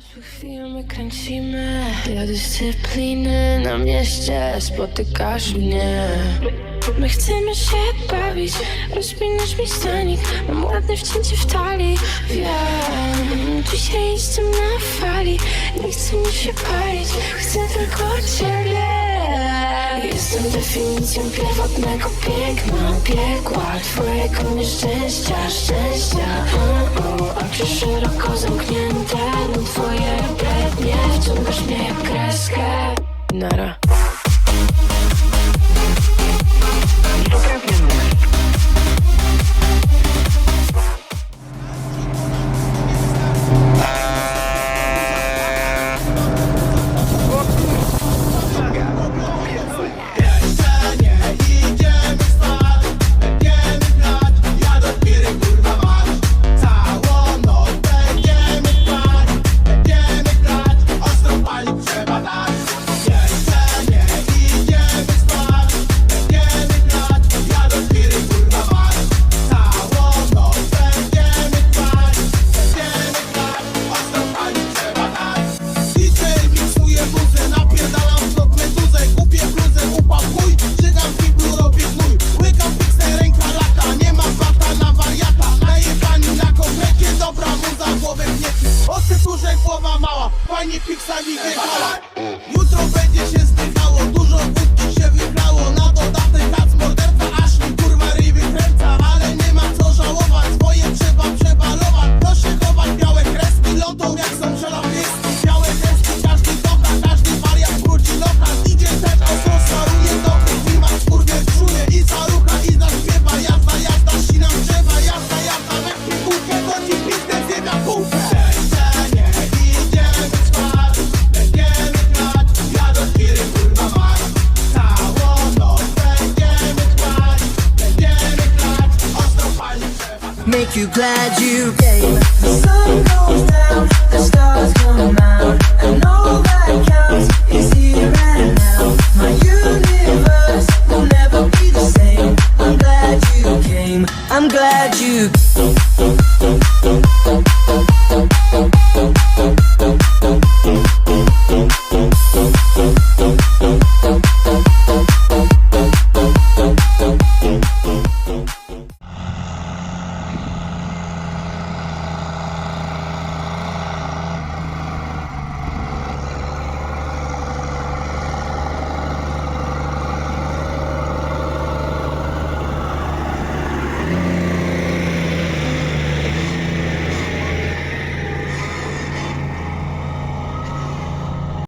Chwilami kręcimy Dla dyscypliny na mieście Spotykasz mnie. My chcemy się bawić Rozpinasz mi stanik Mam ładne wcięcie w talii Wiem. Dzisiaj jestem na fali Nie chcę mi się palić Chcę tylko ciebie. Jestem definicją pierwotnego piękna Piekła twojego nieszczęścia Szczęścia. O, o, Oczy szeroko zamknięte No twoje Wciągasz mnie jak kreskę Nara DJ fajnie piksa mi wyjechała Jutro będzie się zdychało, dużo make you glad you came. The sun goes down, the stars come out, and all that counts is here and now. My universe will never be the same. I'm glad you came. I'm glad you. Came.